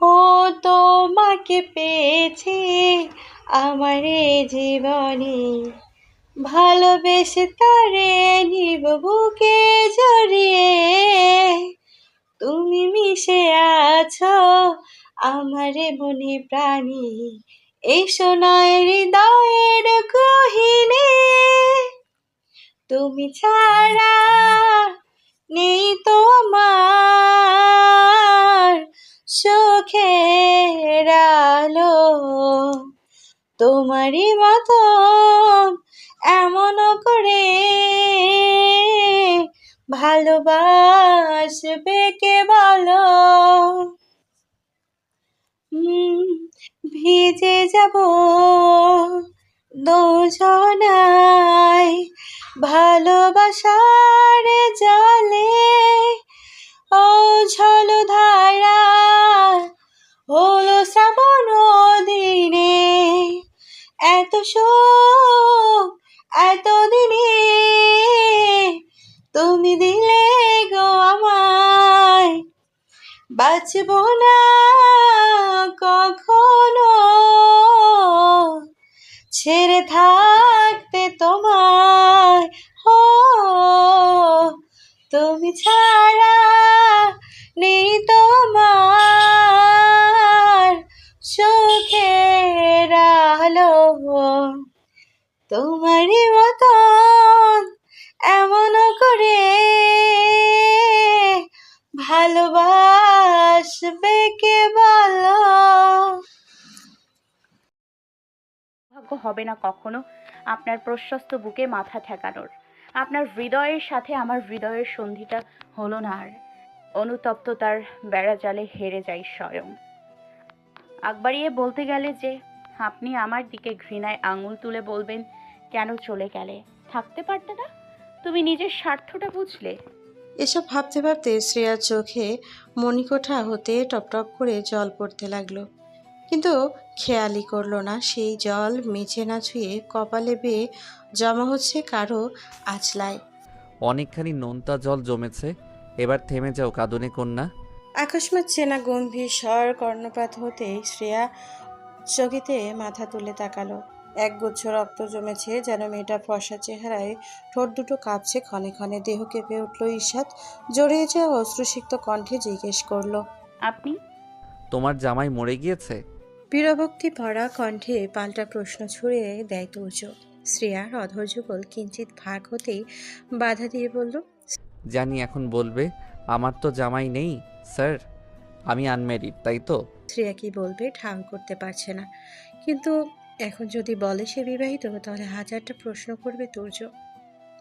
ও তোমাকে পেয়েছি আমার জীবনে। ভালোবেসে তারে নিব বুকে জড়িয়ে। তুমি মিশে আছো আমার মনে প্রাণী। এই সোনায় হৃদয়ের গহিনে। তুমি ছাড়া নেই তো আমার। সুখের আলো তোমারই মতো এমন করে ভালোবাসবে কে বলো? ভিজে যাব দুজনায় ভালোবাসার জলে। ও ঝলধারা হলো শ্রাবণ দিনে। এত সুখ এত দিনে তুমি দিলে গো আমায়। বাঁচব না কখনো, ছেড়ে থাকতে তোমায়। তোমারই মতন এমন করে ভালোবাসবে কে বলো? ভাগ্য হবে না কখনো আপনার প্রশস্ত বুকে মাথা ঠেকানোর। আপনার হৃদয়ের সাথে আমার হৃদয়ের সন্ধিটা হলো না আর। অনুতপ্ত অনুতপ্ততার বেড়াজালে হেরে যাই স্বয়ং। আকবারিয়ে বলতে গেলে যে, আপনি আমার দিকে ঘৃণায় আঙুল তুলে বলবেন কেন চলে গেলে? থাকতে পারতে না? তুমি নিজের স্বার্থটা বুঝলে। এসব ভাবতে ভাবতে শ্রেয়ার চোখে মণিকোঠা হতে টপটপ করে জল পড়তে লাগল। কিন্তু খেয়ালই করল না সেই জল মেঝে না ছুঁয়ে কপালে বেয়ে জমা হচ্ছে কারও আঁচলায়। অনেকখানি নোনতা জল জমেছে এবার থেমে যাও কাঁদুনে কন্যা। আকস্মাৎ চেনা গম্ভীর স্বর কর্ণপাত হতে শ্রেয়া চকিতে মাথা তুলে তাকালো। একগুচ্ছ রক্ত জমেছে যেন মেয়েটা ফর্সা চেহারায় ঠোঁট দুটো কাঁপছে ক্ষণে ক্ষণে। দেহ কেঁপে উঠল ঈষাত জড়িয়ে যাওয়া অশ্রুসিক্ত কণ্ঠে জিজ্ঞেস করল আপনি? তোমার জামাই মরে গিয়েছে? বীরভক্তি ভরা কণ্ঠে পাল্টা প্রশ্ন ছুড়ে দেয় তুর্য। শ্রেয়ার অধৈর্যকল কিঞ্চিত ভাগ হতেই বাধা দিয়ে বলল জানি এখন বলবে আমার তো জামাই নেই স্যার। আমি আনম্যারিড তাই তো? শ্রেয়া কি বলবে ঠাং করতে পারছে না। কিন্তু এখন যদি বলে সে বিবাহিত তাহলে হাজারটা প্রশ্ন করবে তুর্য।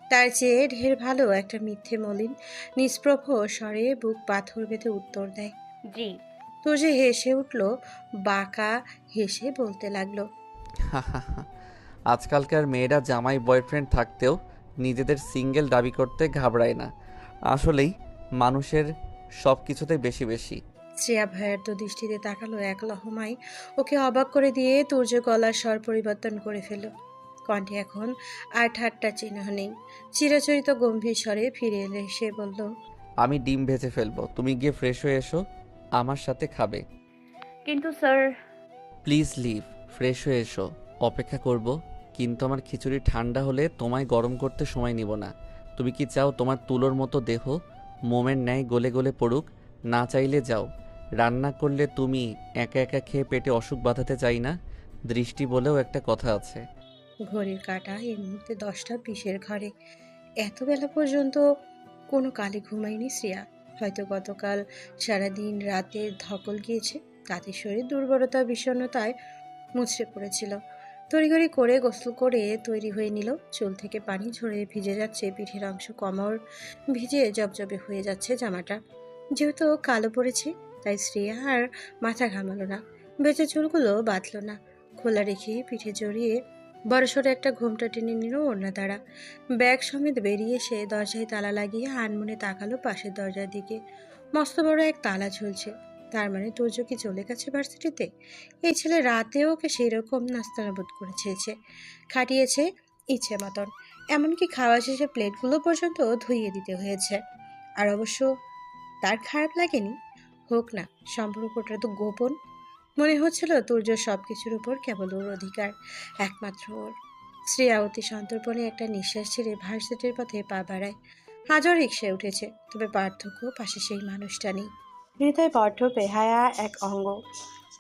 তার চেয়ে ঢের ভালো একটা মিথ্যে মলিন নিষ্প্রভ স্বরে বুক পাথর বেঁধে উত্তর দেয়। জি। তুর্য হেসে উঠল বাঁকা হেসে বলতে লাগল আজকালকার মেয়েরা জামাই বয়ফ্রেন্ড থাকতেও নিজেদের সিঙ্গেল দাবি করতে ঘাবড়ায় না। আসলেই মানুষের সব কিছুতে বেশি বেশি। শ্রেয়া ভয়ার্ত দৃষ্টিতে তাকালো এক লহমায়। ওকে অবাক করে দিয়ে তুর্য গলার স্বর পরিবর্তন করে ফেলল। কণ্ঠে এখন আর ঠাট্টা চিহ্ন নেই। চিরাচরিত গম্ভীর স্বরে ফিরে এলে সে বলল আমি ডিম ভেজে ফেলব। তুমি গিয়ে ফ্রেশ হয়ে এসো। আমার সাথে খাবে। কিন্তু স্যার প্লিজ লিভ। ফ্রেশ হয়ে এসো। অপেক্ষা করব। কিন্তু আমার খিচুড়ি ঠান্ডা হলে তোমায় গরম করতে সময় নিব না। তুমি কি চাও তোমার তুলোর মতো দেহ? মোমের ন্যায় গলে গলে পড়ুক। না চাইলে যাও। রান্না করলে তুমি একা একা খেয়ে পেটে অসুখ বাঁধাতে চাই না? দৃষ্টি বলেও একটা কথা আছে। ঘড়ির কাঁটা এই মুহূর্তে দশটা বিশের ঘরে। এত বেলা পর্যন্ত কোনো কালে ঘুমায়নি শ্রেয়া। হয়তো গতকাল সারাদিন রাতে ধকল গিয়েছে। তাতে শরীর দুর্বলতা, বিষণ্ণতায় মুচড়ে পড়েছিল। তড়িঘড়ি করে গোসল করে তৈরি হয়ে নিল। চুল থেকে পানি ঝরে ভিজে যাচ্ছে, পিঠের অংশ কমর ভিজে জবজবে হয়ে যাচ্ছে জামাটা। যেহেতু কালো পড়েছে তাই শ্রেয়া আর মাথা ঘামালো না। বেঁচে চুলগুলো বাঁধলো না। খোলা রেখে পিঠে জড়িয়ে বড়সড় একটা ঘোমটা টেনে নিল ওড়না তারা ব্যাগ সমেত বেরিয়ে এসে দরজায় তালা লাগিয়ে আনমনে তাকালো পাশের দরজার দিকে। মস্ত বড় এক তালা ঝুলছে। তার মানে তুর্য কি চলে গেছে ভার্সিটিতে? এই ছেলে রাতেও ওকে সেই রকম নাস্তানাবোধ করে খাটিয়েছে ইচ্ছে মতন। এমনকি খাওয়া শেষে প্লেটগুলো পর্যন্ত ধুইয়ে দিতে হয়েছে। আর অবশ্য তার খারাপ লাগেনি। হোক না, সম্পর্কটা তো গোপন। মনে হচ্ছিল তুর্য সব কিছুর উপর কেবল ওর অধিকার, একমাত্র ওর। শ্রেয়া অতি সন্তর্পণে একটা নিঃশ্বাস ছেড়ে ভার্সিটির পথে পা বাড়ায়। হাজার রিক্সায় উঠেছে, তবে পার্থক্য পাশে সেই মানুষটা নেই। হৃদয় বড্ড বেহায়া এক অঙ্গ।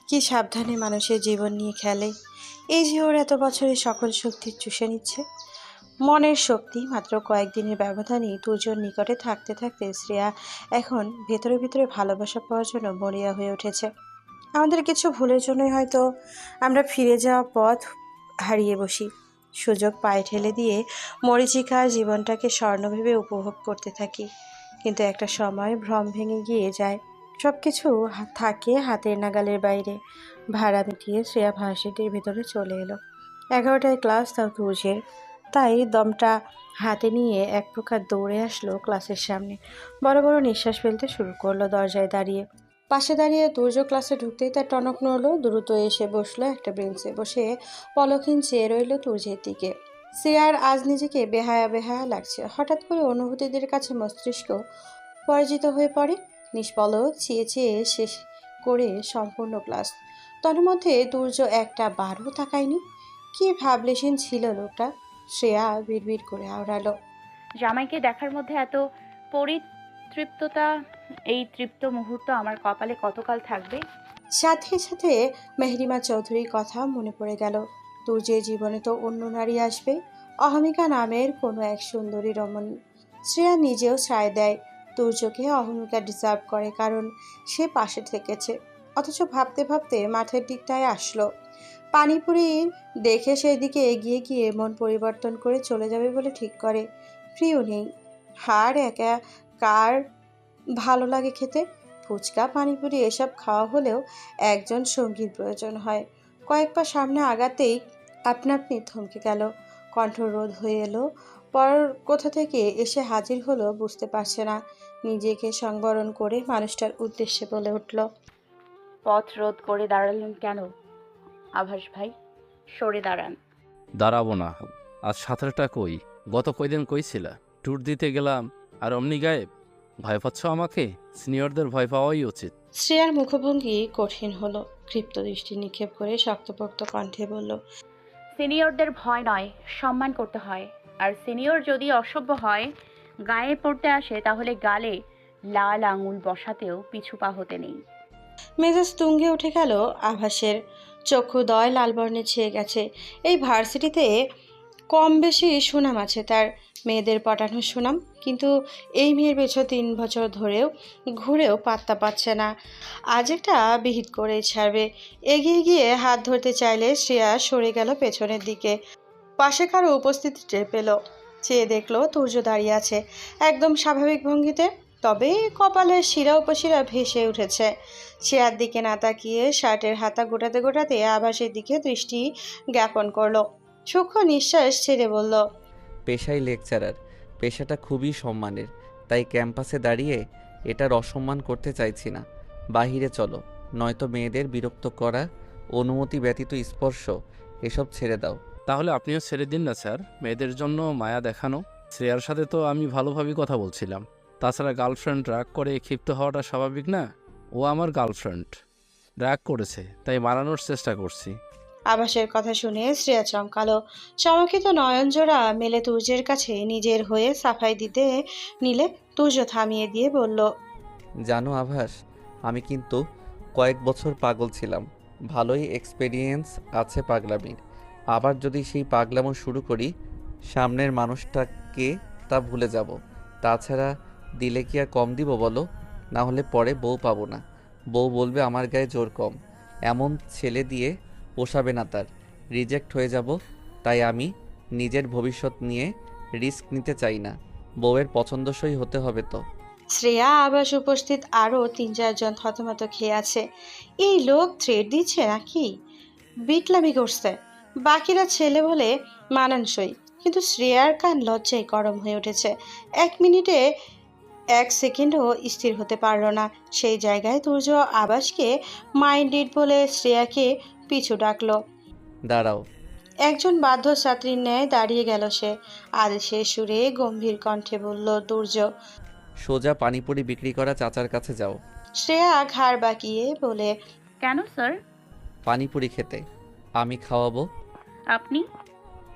কি সাবধানে মানুষের জীবন নিয়ে খেলে? এই যে ওর এত বছরের সকল শক্তি চুষে নিচ্ছে। মনের শক্তি মাত্র কয়েকদিনের ব্যবধানেই দুজন নিকটে থাকতে থাকতে শ্রেয়া এখন ভেতরে ভেতরে ভালোবাসা পাওয়ার জন্য মরিয়া হয়ে উঠেছে। আমাদের কিছু ভুলের জন্যই হয়তো আমরা ফিরে যাওয়া পথ হারিয়ে বসি। সুযোগ পায়ে ঠেলে দিয়ে মরিচিকা জীবনটাকে স্বর্ণ ভেবে উপভোগ করতে থাকি। কিন্তু একটা সময় ভ্রম ভেঙে গিয়ে যায়। সব কিছু থাকে হাতের নাগালের বাইরে। ভাড়া মিটিয়ে শ্রেয়া ভার্সিটির ভেতরে চলে এলো। এগারোটায় ক্লাস তাও তুর্যের তাই দমটা হাতে নিয়ে এক প্রকার দৌড়ে আসলো ক্লাসের সামনে। বড় বড় নিঃশ্বাস ফেলতে শুরু করল দরজায় দাঁড়িয়ে। পাশে দাঁড়িয়ে দুর্য ক্লাসে ঢুকতেই তার টনক নড়লো, দ্রুত এসে বসল একটা বেঞ্চে। বসে পলখিন চেয়ে রইল তুর্যের দিকে। সিয়ার আজ নিজেকে বেহায়া বেহায়া লাগছে। হঠাৎ করে অনুভূতিদের কাছে মস্তিষ্ক পরাজিত হয়ে পড়ে। নিষ্পলক চেয়ে চেয়ে শেষ করে সম্পূর্ণ ক্লাস। তন্মধ্যে দুর্য একটা বারও তাকায়নি। কি ভাবলেশীন ছিল লোকটা? শ্রেয়া বিড়বিড় করে আওড়ালো। জামাইকে দেখার মধ্যে এত পরিতৃপ্ততা এই তৃপ্ত মুহূর্ত আমার কপালে কতকাল থাকবে? সাথে সাথে মেহরিমা চৌধুরীর কথা মনে পড়ে গেল। দুর্যের জীবনে তো অন্য নারী আসবে। অহমিকা নামের কোনো এক সুন্দরী রমণী। শ্রেয়া নিজেও ছায় দেয়। দুর্যকে অহমিকা ডিজার্ভ করে কারণ সে পাশে থেকেছে। অথচ ভাবতে ভাবতে মাঠের দিকটায় আসলো। পানিপুরি দেখে সেই দিকে এগিয়ে গিয়ে মন পরিবর্তন করে চলে যাবে বলে ঠিক করে। প্রিয় নেই। হার একা কার ভালো লাগে খেতে? ফুচকা, পানিপুরি এসব খাওয়া হলেও একজন সঙ্গীর প্রয়োজন হয়। কয়েক পা সামনে আগাতেই আপনা আপনি থমকে গেল। কণ্ঠ রোধ হয়ে এলো। পর কোথা থেকে এসে হাজির হলো বুঝতে পারছে না। নিজেকে সংবরণ করে মানুষটার উদ্দেশ্যে বলে উঠল, পথ রোধ করে দাঁড়ালেন কেন? আভাস ভাই সরে দাঁড়ান। দাঁড়াবো না। আজ সাঁতারটা কই? গত কয়দিন কইছিলা ট্যুর দিতে গেলাম আর অমনি গায়েব। ভয় পাচ্ছ আমাকে? সিনিয়রদের ভয় পাওয়াই উচিত। শ্রেয়ার মুখভঙ্গি কঠিন হলো। ক্ষিপ্ত দৃষ্টি নিক্ষেপ করে শক্তপোক্ত কণ্ঠে বলল সিনিয়রদের ভয় নয় সম্মান করতে হয়। আর সিনিয়র যদি অসভ্য হয় গায়ে পড়তে আসে তাহলে গালে লাল আঙুল বসাতেও পিছু পা হতে নেই। মেজাজ তুঙ্গে উঠে গেল আভাসের চক্ষু দয় বর্ণে ছেয়ে গেছে। এই ভার্সিটিতে কম বেশি সুনাম আছে তার মেয়েদের পটানোর সুনাম। কিন্তু এই মেয়ের পেছন তিন বছর ধরেও ঘুরেও পাত্তা পাচ্ছে না। আজ একটা বিহিত করেই ছাড়বে। এগিয়ে গিয়ে হাত ধরতে চাইলে শ্রেয়া সরে গেল পেছনের দিকে। পাশে কারও উপস্থিতি টের পেল। চেয়ে দেখল তুর্য দাঁড়িয়ে আছে। একদম স্বাভাবিক ভঙ্গিতে তবে কপালের শিরা উপশিরা ভেসে উঠেছে। চেয়ার দিকে না তাকিয়ে শার্টের হাতা গোটাতে গোটাতে আভাসের দিকে দৃষ্টি জ্ঞাপন করল। সূক্ষ্ম নিঃশ্বাস ছেড়ে বলল পেশাই লেকচারার পেশাটা খুবই সম্মানের। তাই ক্যাম্পাসে দাঁড়িয়ে এটার অসম্মান করতে চাইছি না। বাহিরে চলো নয়তো মেয়েদের বিরক্ত করা অনুমতি ব্যতীত স্পর্শ এসব ছেড়ে দাও। তাহলে আপনিও ছেড়ে দিন না স্যার। মেয়েদের জন্য মায়া দেখানো। শ্রেয়ার সাথে তো আমি ভালোভাবেই কথা বলছিলাম। তাছাড়া গার্লফ্রেন্ড রাগ করে ক্ষিপ্ত হওয়াটা স্বাভাবিক না? ও আমার গার্লফ্রেন্ড। রাগ করেছে তাই মানানোর চেষ্টা করছি। আভাসের কথা শুনে শ্রেয়া চমকালো। চমকিত নয়নজোড়া মেলে তুর্যের কাছে নিজের হয়ে সাফাই দিতে নিলে তুর্য থামিয়ে দিয়ে বলল জানো আভাস আমি কিন্তু কয়েক বছর পাগল ছিলাম। ভালোই এক্সপেরিয়েন্স আছে পাগলামির। আবার যদি সেই পাগলামো শুরু করি সামনের মানুষটাকে তা ভুলে যাব। তাছাড়া দিলে কি আর কম দিব বলো? না হলে পরে বউ পাবো না। বউ বলবে আমার গায়ে জোর কম। এমন ছেলে দিয়ে পোষাবে না তার। রিজেক্ট হয়ে যাব, তাই আমি নিজের ভবিষ্যৎ নিয়ে রিস্ক নিতে চাই না। বউয়ের পছন্দসই হতে হবে তো। শ্রেয়া আবাস উপস্থিত আরও তিন চারজন থতমত খেয়ে আছে। এই লোক থ্রেড দিচ্ছে নাকি? বিটলামি করছে। বাকিরা ছেলে বলে মানানসই। কিন্তু শ্রেয়ার কান লজ্জায় গরম হয়ে উঠেছে। এক মিনিটে এক সেকেন্ডও স্থির হতে পারল না। সেই জায়গায় তুর্য আবাসকে মাইন্ডেড বলে শ্রেয়াকে পিছু ডাকলো। দাঁড়াও। একজন বাধ্য ছাত্রীর ন্যায় দাঁড়িয়ে গেল সে। আদেশের সুরে গম্ভীর কণ্ঠে বলল দুর্য সোজা পানিপুরি বিক্রি করা চাচার কাছে যাও। শ্রেয়া ঘাড় বাঁকিয়ে বলে কেন স্যার? পানিপুরি খেতে। আমি খাওয়াবো? আপনি?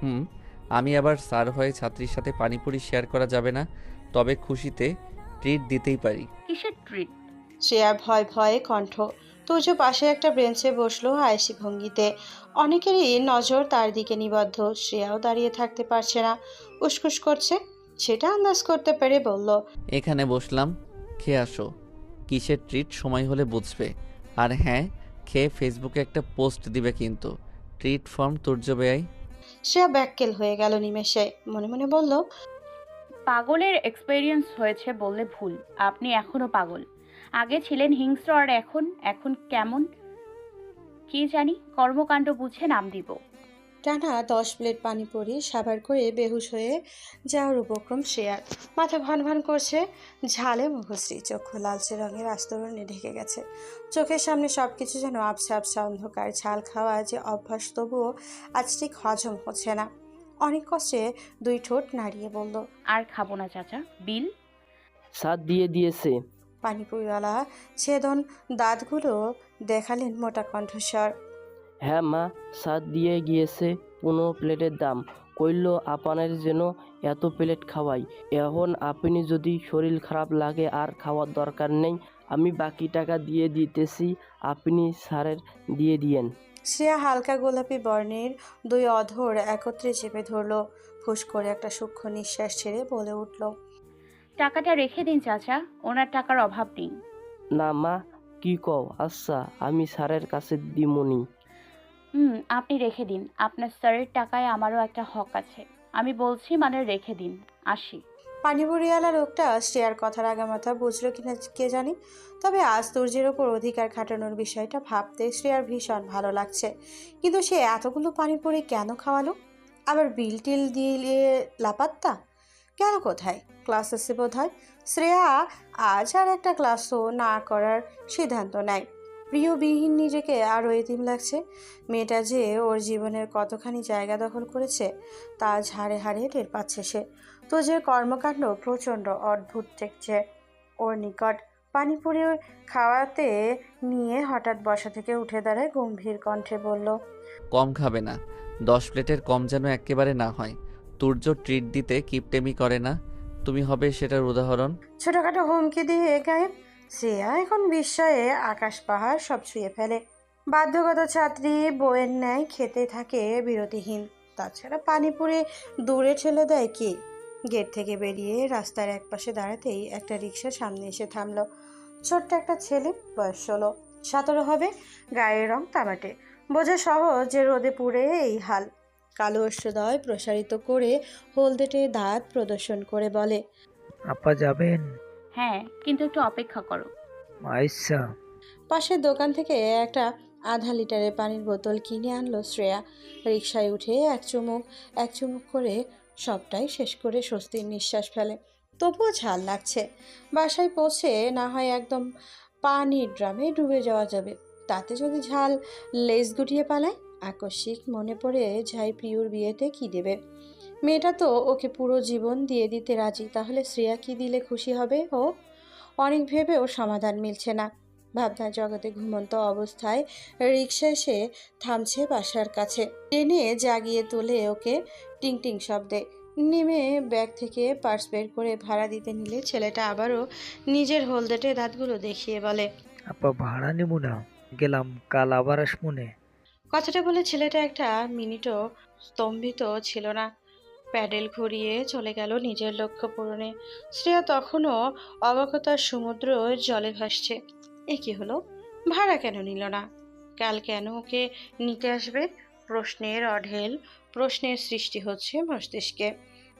হুম আমি আবার স্যার হয়ে ছাত্রীর সাথে পানিপুরি শেয়ার করা যাবে না। তবে খুশিতে ট্রিট দিতেই পারি। কিসের ট্রিট শ্রেয়ার ভয় ভয়ে কণ্ঠ। তুর্য পাশে একটা বেঞ্চে বসল আয়েসি ভঙ্গিতে। অনেকেরই নজর তার দিকে নিবদ্ধ। শ্রেয়াও দাঁড়িয়ে থাকতে পারছে না। উসকুস করছে সেটা আন্দাজ করতে পেরে বলল। এখানে বসলাম খেয়ে আসো। কিসের ট্রিট সময় হলে বুঝবে। আর হ্যাঁ খেয়ে ফেসবুকে একটা পোস্ট দিবে কিন্তু। ট্রিট ফর্ম তুর্য বেয়াই শ্রেয়া ব্যাককেল হয়ে গেল নিমেষে। মনে মনে বলল পাগলের এক্সপেরিয়েন্স হয়েছে বললে ভুল। আপনি এখনও পাগল। আগে ছিলেন হিংস্র আর এখন এখন কেমন? কি জানি, কর্মকাণ্ড বুঝে নাম দিব। টানা দশ প্লেট পানিপুরি সাবার করে বেহুশ হয়ে যাওয়ার উপক্রম শ্রেয়ার মাথা ভান ভান করছে, ঝালে মুখশ্রী, চক্ষু লালচে রঙের আস্তরণে ঢেকে গেছে। চোখের সামনে সব কিছু যেন আবসা আবসা অন্ধকার, ঝাল খাওয়া যে অভ্যাস, তবুও আজ ঠিক হজম হচ্ছে না। অনেক কষ্টে দুই ঠোঁট নাড়িয়ে বলল আর খাব না চাচা। বিল? সাথ দিয়ে দিয়েছে। পানিপুরিওয়ালা ছেদন দাঁতগুলো দেখালেন মোটা কণ্ঠস্বর। হ্যাঁ মা সাথ দিয়ে গিয়েছে পনেরো প্লেটের দাম। কইল আপনার যেন এত প্লেট খাওয়াই। এখন আপনি যদি শরীর খারাপ লাগে আর খাওয়ার দরকার নেই আমি বাকি টাকা দিয়ে দিতেছি। আপনি স্যারের দিয়ে দিয়েন। শ্রেয়া হালকা গোলাপি বর্ণের দুই অধর একত্রে চেপে ধরলো ফুস করে একটা সূক্ষ্ম নিঃশ্বাস ছেড়ে বলে উঠল টাকাটা রেখে দিন চাচা। ওনার টাকার অভাব নেই। না মা কি কও? আচ্ছা আমি স্যারের কাছে দিমনি। হুম আপনি রেখে দিন। আপনার স্যারের টাকায় আমারও একটা হক আছে। আমি বলছি মানে রেখে দিন। আসি। পানিপুরিওয়ালা লোকটা শ্রেয়ার কথার আগামাথা বুঝলো কিনা কে জানি। তবে আজ তুর্যের ওপর অধিকার খাটানোর বিষয়টা ভাবতে শ্রেয়ার ভীষণ ভালো লাগছে। কিন্তু সে এতগুলো পানিপুরি কেন খাওয়ালো? আবার বিল টিল দিয়ে লাপাত্তা? কেন কোথায়? ক্লাস আছে বোধ হয় শ্রেয়া আজ আর একটা ক্লাসও না করার সিদ্ধান্ত নেয়। প্রিয়বিহীন নিজেকে আরও এতিম লাগছে। মেয়েটা যে ওর জীবনের কতখানি জায়গা দখল করেছে, তা ঝাড়ে হাড়ে টের পাচ্ছে সে। তো যে কর্মকাণ্ড প্রচণ্ড অদ্ভুত ঠেকছে ওর নিকট পানিপুরি খাওয়াতে নিয়ে হঠাৎ বসা থেকে উঠে দাঁড়ায় গম্ভীর কণ্ঠে বলল কম খাবে না। দশ প্লেটের কম যেন একেবারে না হয়। তুর্য ট্রিট দিতে কিপটেমি করে না। তুমি হবে সেটার উদাহরণ? ছোটখাটো হুমকি দিয়ে গায়েব শ্রেয়া এখন বিস্ময়ে আকাশ পাহাড় সব ছুঁয়ে ফেলে। বাধ্যগত ছাত্রী বইয়ের ন্যায় খেতে থাকে বিরতিহীন। তাছাড়া পানিপুরি দূরে ঠেলে দেয় কি? গেট থেকে বেরিয়ে রাস্তার একপাশে দাঁড়াতেই একটা রিক্সা সামনে এসে থামলো। ছোট্ট একটা ছেলে বয়স ষোলো সতেরো হবে গায়ের রং তামাটে। বোঝা সহজ যে রোদে পুড়ে এই হাল। কালো অষ্টদয় প্রসারিত করে হলদেটে দাঁত প্রদর্শন করে বলে আপা যাবেন? হ্যাঁ কিন্তু একটু অপেক্ষা করো। আচ্ছা পাশের দোকান থেকে একটা আধা লিটারের পানির বোতল কিনে আনলো শ্রেয়া। রিকশায় উঠে এক চুমুক এক চুমুক করে সবটাই শেষ করে স্বস্তির নিঃশ্বাস ফেলে। তবুও ঝাল লাগছে। বাসায় পৌঁছে না হয় একদম পানির ড্রামে ডুবে যাওয়া যাবে। তাতে যদি ঝাল লেজ গুটিয়ে পালায়, আকস্মিক মনে পড়ে ঝাই প্রিয়র বিয়েতে কি দেবে? মেয়েটা তো ওকে পুরো জীবন দিয়ে দিতে রাজি। তাহলে শ্রেয়া কি দিলে খুশি হবে ও? অনেক ভেবেও সমাধান মিলছে না। ভাবনার জগতে ঘুমন্ত অবস্থায় রিক্সা এসে থামছে বাসার কাছে। টেনে জাগিয়ে তোলে ওকে টিং টিং শব্দে। নেমে ব্যাগ থেকে পার্স বের করে ভাড়া দিতে নিলে ছেলেটা আবারও নিজের হলদেটে দাঁতগুলো দেখিয়ে বলে আপা ভাড়া নেব না। গেলাম কাল আবার আসমনে কথাটা বলে ছেলেটা একটা মিনিটও স্তম্ভিত ছিল না। প্যাডেল ঘুরিয়ে চলে গেল নিজের লক্ষ্য পূরণে। শ্রেয়া তখনও অবকতার সমুদ্র জলে ভাসছে। এ কি হলো? ভাড়া কেন নিল না? কাল কেন ওকে নিতে আসবে? প্রশ্নের অঢেল প্রশ্নের সৃষ্টি হচ্ছে মস্তিষ্কে।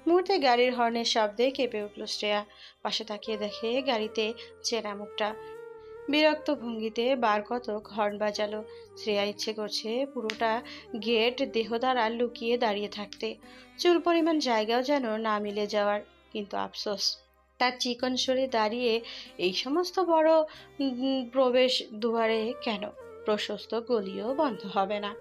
মুহূর্তে গাড়ির হর্নের শব্দে কেঁপে উঠল শ্রেয়া। পাশে তাকিয়ে দেখে গাড়িতে চেনা মুখটা। বিরক্ত ভঙ্গিতে বার কতক হর্ন বাজালো। শ্রেয়া ইচ্ছে করছে পুরোটা গেট দেহ দ্বারা লুকিয়ে দাঁড়িয়ে থাকতে। চুল পরিমাণ জায়গাও যেন না মিলে যাওয়ার, কিন্তু আফসোস। তার চিকন সরে দাঁড়িয়ে এই সমস্ত বড় প্রবেশ দুয়ারে কেন? প্রশস্ত গলিও বন্ধ হবে না।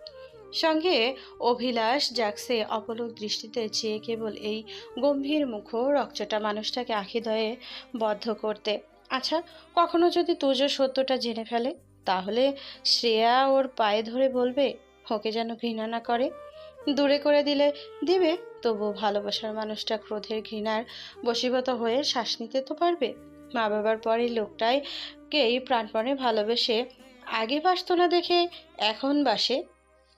সঙ্গে অভিলাষ জাগসে অপলক দৃষ্টিতে চেয়ে কেবল এই গম্ভীর মুখ রকচটা মানুষটাকে আখিদয়ে বদ্ধ করতে। আচ্ছা কখনো যদি তুজ সত্যটা জেনে ফেলে, তাহলে শ্রেয়া ওর পায়ে ধরে বলবে, ওকে যেন ঘৃণা না করে। দূরে করে দিলে দিবে তবু ভালোবাসার মানুষটা ক্রোধের ঘৃণার বশীভূত হয়ে শ্বাস নিতে তো পারবে। মা বাবার পরে লোকটাই কেই প্রাণপণে ভালোবেসে আগে বাসতো না দেখে এখন বাসে।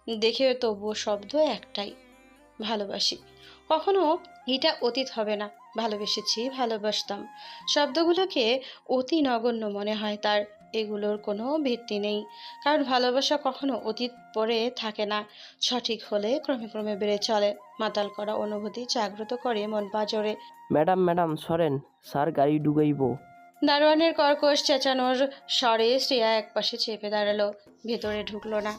দেখে তবুও শব্দ একটাই, ভালোবাসি। কখনো এটা অতীত হবে না, ভালোবেসেছি, ভালোবাসতাম। শব্দগুলোকে অতি নগণ্য মনে হয় তার এগুলোর কোনো ভিত্তি নেই। কারণ ভালোবাসা কখনো অতীত পড়ে থাকে না। সঠিক হলে ক্রমে ক্রমে বেড়ে চলে। মাতাল করা অনুভূতি জাগ্রত করে মন পাজরে ম্যাডাম ম্যাডাম সরেন। স্যার গাড়ি ডুগাইব দারোয়ানের কর্কশ চেঁচানোর স্বরে শ্রেয়া একপাশে চেপে দাঁড়াল। ভেতরে ঢুকলো না।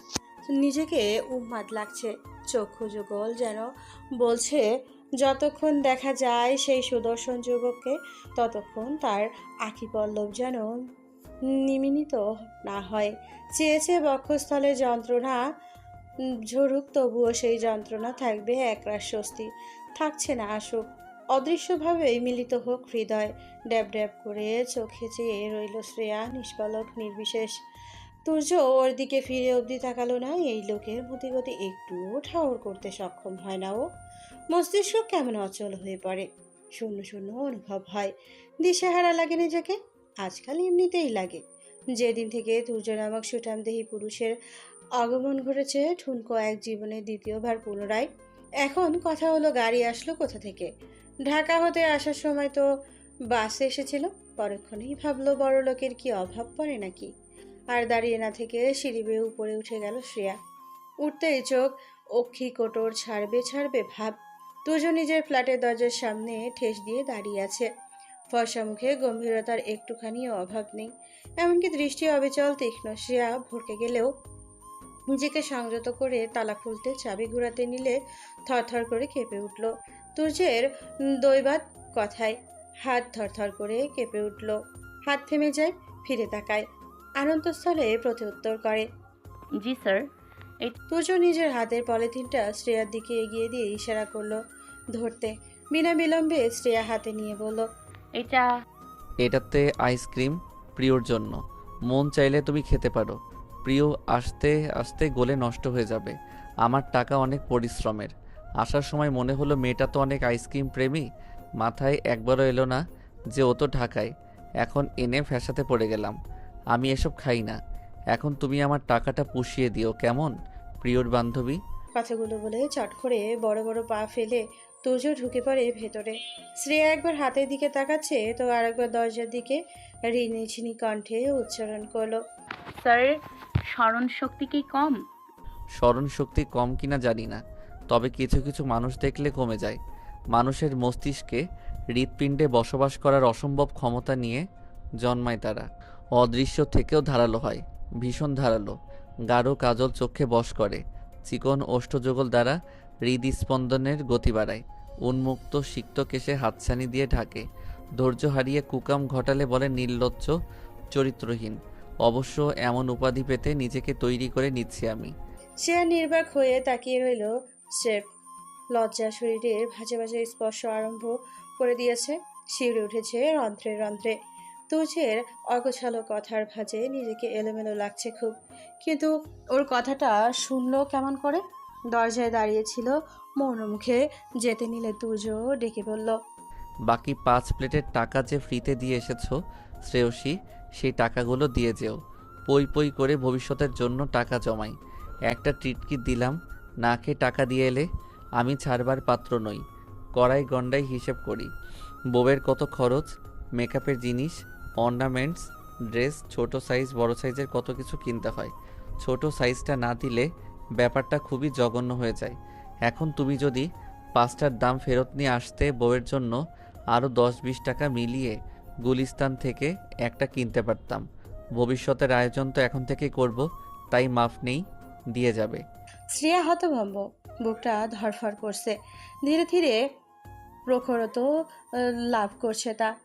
নিজেকে উন্মাদ লাগছে। চক্ষু যুগল যেন বলছে যতক্ষণ দেখা যায় সেই সুদর্শন যুবককে ততক্ষণ তার আখি পল্লব যেন নিমিনিত না হয়। চেয়েছে বক্ষস্থলে যন্ত্রণা ঝরুক, তবুও সেই যন্ত্রণা থাকবে একরাশ স্বস্তি। থাকছে না আসুক, অদৃশ্যভাবেই মিলিত হোক হৃদয়। ড্যাব ড্যাব করে চোখে চেয়ে রইল শ্রেয়া নিষ্পলক নির্বিশেষ। তুর্য ওর দিকে ফিরে অবধি তাকালো না, এই লোকের মতিগতি একটু ঠাউর করতে সক্ষম হয় না ও। মস্তিষ্ক কেমন অচল হয়ে পড়ে। শূন্য শূন্য অনুভব হয়। দিশেহারা লাগে নিজেকে। আজকাল এমনিতেই লাগে। যেদিন থেকে তুর্য নামক সুঠামদেহী পুরুষের আগমন ঘটেছে, ঠুনকো এক জীবনের দ্বিতীয়বার পুনরায়, এখন কথা হলো গাড়ি আসলো কোথা থেকে? ঢাকা হতে আসার সময় তো বাসে এসেছিল, পরক্ষণেই ভাবলো বড় লোকের কি অভাব পড়ে নাকি? আর দাঁড়িয়ে না থেকে সিঁড়ি বেয়ে উপরে উঠে গেল শ্রেয়া। উঠতেই চোখ অক্ষি কোটর ছাড়বে ছাড়বে ভাব দুজন নিজের ফ্ল্যাটের দরজার সামনে ঠেস দিয়ে দাঁড়িয়ে আছে। ফর্সা মুখে গম্ভীরতার একটুখানিও অভাব নেই। এমনকি দৃষ্টি অবিচল তীক্ষ্ণ। শ্রেয়া ভরকে গেলেও নিজেকে সংযত করে তালা খুলতে চাবি ঘুরাতে নিলে থরথর করে কেঁপে উঠল। তুর্যের দৈবাত কথায় হাত থরথর করে কেঁপে উঠল। হাত থেমে যায় ফিরে তাকায়। আনন্দস্থলে প্রত্যুত্তর করে জি স্যার। তুর্য নিজের হাতের পলিথিনটা শ্রেয়ার দিকে এগিয়ে দিয়ে ইশারা করল ধরতে। বিনা বিলম্বে শ্রেয়া হাতে নিয়ে বলল এটা এটাতে আইসক্রিম প্রিয়র জন্য। মন চাইলে তুমি খেতে পারো। প্রিয় আসতে আসতে গলে নষ্ট হয়ে যাবে। আমার টাকা অনেক পরিশ্রমের। আসার সময় মনে হলো মেয়েটা তো অনেক আইসক্রিম প্রেমী। মাথায় একবারও এলো না যে ও তো ঢাকায়। এখন এনে ফ্যাসাতে পড়ে গেলাম। আমি এসব খাই না। এখন তুমি আমার টাকাটা পুষিয়ে দিও কেমন? প্রিয়র বান্ধবী? কথাগুলো বলে চট করে বড় বড় পা ফেলে তুর্য ঢুকে পড়ে ভেতরে। শ্রেয়া একবার হাতের দিকে তাকাচ্ছে তো আরেকবার দরজার দিকে ঋণী ঝিনি কণ্ঠে উচ্চারণ করল স্যার স্মরণ শক্তি কি কম? স্মরণ শক্তি কম কিনা জানি না তবে কিছু কিছু মানুষ দেখলে কমে যায়। মানুষের মস্তিষ্কে হৃৎপিণ্ডে বসবাস করার অসম্ভব ক্ষমতা নিয়ে জন্মায় তারা। অদৃশ্য থেকেও ধারালো হয় ভীষণ ধারালো। গাঢ় কাজল চোখে বশ করে চিকন ওষ্ঠযোগল দ্বারা হৃদস্পন্দনের গতি বাড়ায়। উন্মুক্ত সিক্ত কেশে হাতছানি দিয়ে ঢাকে। ধৈর্য হারিয়ে কুকাম ঘটালে বলে নির্লজ্জ, চরিত্রহীন। অবশ্য এমন উপাধি পেতে নিজেকে তৈরি করে নিচ্ছি আমি। সে নির্বাক হয়ে তাকিয়ে রইল স্রেফ লজ্জা শরীরের ভাজে ভাজে স্পর্শ আরম্ভ করে দিয়েছে। শিউরে উঠেছে রন্ধ্রে রন্ধ্রে। তুজের অগোছালো কথার ভাজে নিজেকে এলোমেলো লাগছে খুব। কিন্তু ওর কথাটা শুনলো কেমন করে? দরজায় দাঁড়িয়েছিল মৌন মুখে যেতে নিলে তুজ ডেকে বলল, বাকি পাঁচ প্লেটের টাকা যে ফ্রিতে দিয়ে এসেছ, শ্রেয়সী, সেই টাকাগুলো দিয়ে যেও। পই পই করে ভবিষ্যতের জন্য টাকা জমাই। একটা টিটকি দিলাম, না খেয়ে টাকা দিয়ে এলে আমি ছাড়বার পাত্র নই। কড়াই গন্ডাই হিসেব করি। বউয়ের কত খরচ, মেকআপের জিনিস, অর্নামেন্টস, ড্রেস, ছোট সাইজ, বড় সাইজের কত কিছু কিনতে হয়। ছোট সাইজটা না দিলে ব্যাপারটা খুবই জঘন্য হয়ে যায়। এখন তুমি যদি পাঁচটার দাম ফেরত নিয়ে আসতে বউয়ের জন্য আরও দশ বিশ টাকা মিলিয়ে গুলিস্তান থেকে একটা কিনতে পারতাম। ভবিষ্যতের আয়োজন তো এখন থেকেই করব, তাই মাফ নেই, দিয়ে যাবে। শ্রেয়া হতভম্ব, বুকটা ধরফর করছে। ধীরে ধীরে প্রখরত লাভ করছে তা।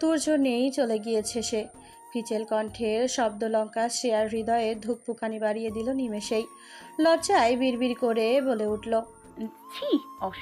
তুর্য নেই চলে গিয়েছে সে। ফিচেল কণ্ঠের শব্দ লঙ্কা শ্রেয়ার হৃদয়ে ধুকপুকানি বাড়িয়ে দিল নিমেষেই। লজ্জায় বিড়বিড় করে বলে উঠল ছি অস